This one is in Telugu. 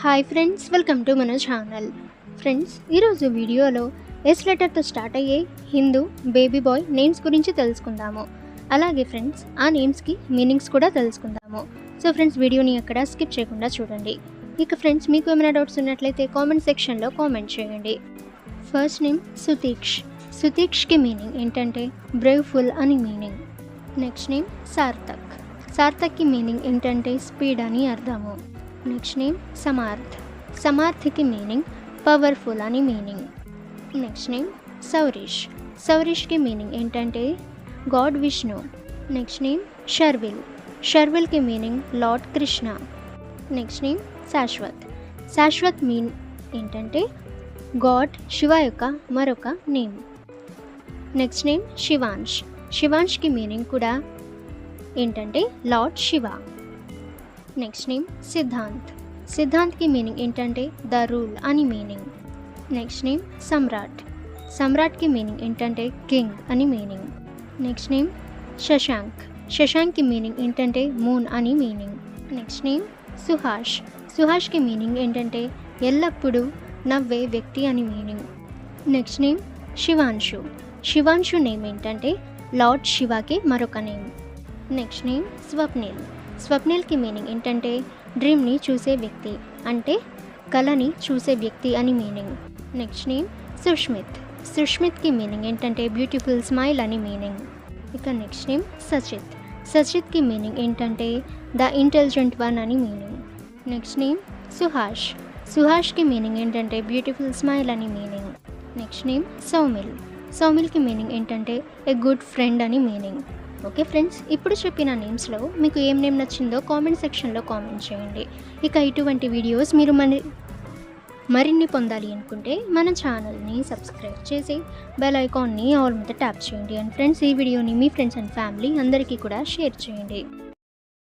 హాయ్ ఫ్రెండ్స్ వెల్కమ్ టు మన ఛానల్ ఫ్రెండ్స్ ఈరోజు వీడియోలో ఎస్ లెటర్తో స్టార్ట్ అయ్యే హిందూ బేబీ బాయ్ నేమ్స్ గురించి తెలుసుకుందాము. అలాగే ఫ్రెండ్స్ ఆ నేమ్స్కి మీనింగ్స్ కూడా తెలుసుకుందాము. సో ఫ్రెండ్స్ వీడియోని ఎక్కడ స్కిప్ చేయకుండా చూడండి. ఇక ఫ్రెండ్స్ మీకు ఏమైనా డౌట్స్ ఉన్నట్లయితే కామెంట్ సెక్షన్లో కామెంట్ చేయండి. ఫస్ట్ నేమ్ సుతీక్ష్ సుతీక్షకి మీనింగ్ ఏంటంటే బ్రేవ్ఫుల్ అని మీనింగ్ నెక్స్ట్ నేమ్ సార్థక్ సార్థక్కి మీనింగ్ ఏంటంటే స్పీడ్ అని అర్థము. నెక్స్ట్ నేమ్ సమార్థ్ సమార్థ్కి మీనింగ్ పవర్ఫుల్ అని మీనింగ్ నెక్స్ట్ నేమ్ సౌరీష్ సౌరీష్కి మీనింగ్ ఏంటంటే god Vishnu next name Sharvil షర్విల్కి meaning lord Krishna next name Shashwat Shashwat mean ఏంటంటే గాడ్ శివ యొక్క మరొక నేమ్ నెక్స్ట్ నేమ్ శివాంష్ శివాంష్కి మీనింగ్ కూడా ఏంటంటే lord Shiva next name Siddhant సిద్ధాంత్కి meaning ఏంటంటే ద రూల్ అని మీనింగ్ నెక్స్ట్ నేమ్ సమ్రాట్ సమ్రాట్కి మీనింగ్ ఏంటంటే కింగ్ అని మీనింగ్ నెక్స్ట్ నేమ్ శశాంక్ శశాంక్కి మీనింగ్ ఏంటంటే మూన్ అని మీనింగ్ నెక్స్ట్ నేమ్ సుహాష్ సుహాష్కి మీనింగ్ ఏంటంటే ఎల్లప్పుడూ నవ్వే వ్యక్తి అని meaning next name Shivanshu Shivanshu name ఏంటంటే లార్డ్ శివాకి మరొక నేమ్ నెక్స్ట్ నేమ్ స్వప్నిల్ స్వప్నిల్కి మీనింగ్ ఏంటంటే డ్రీమ్ని చూసే వ్యక్తి అంటే కళని చూసే వ్యక్తి అని meaning. Next name Sushmit. సుష్మిత్కి meaning ఏంటంటే బ్యూటిఫుల్ స్మైల్ అని మీనింగ్. ఇక నెక్స్ట్ నేమ్ సచిత్. సచిత్కి మీనింగ్ ఏంటంటే ద ఇంటెలిజెంట్ వన్ అని meaning. Next name Suhash. సుహాష్కి meaning ఏంటంటే బ్యూటిఫుల్ స్మైల్ అని meaning. Next name Saumil. సౌమిల్కి meaning ఏంటంటే ఏ గుడ్ ఫ్రెండ్ అని మీనింగ్. ఓకే ఫ్రెండ్స్ ఇప్పుడు చెప్పిన నేమ్స్లో మీకు ఏం నేమ్ నచ్చిందో కామెంట్ సెక్షన్లో కామెంట్ చేయండి. ఇక ఇటువంటి వీడియోస్ మీరు మన మరిన్ని పొందాలి అనుకుంటే మన ఛానల్ని సబ్స్క్రైబ్ చేసి బెల్ ఐకాన్ని ఆల్ మీద ట్యాప్ చేయండి. అండ్ ఫ్రెండ్స్ ఈ వీడియోని మీ ఫ్రెండ్స్ అండ్ ఫ్యామిలీ అందరికీ కూడా షేర్ చేయండి.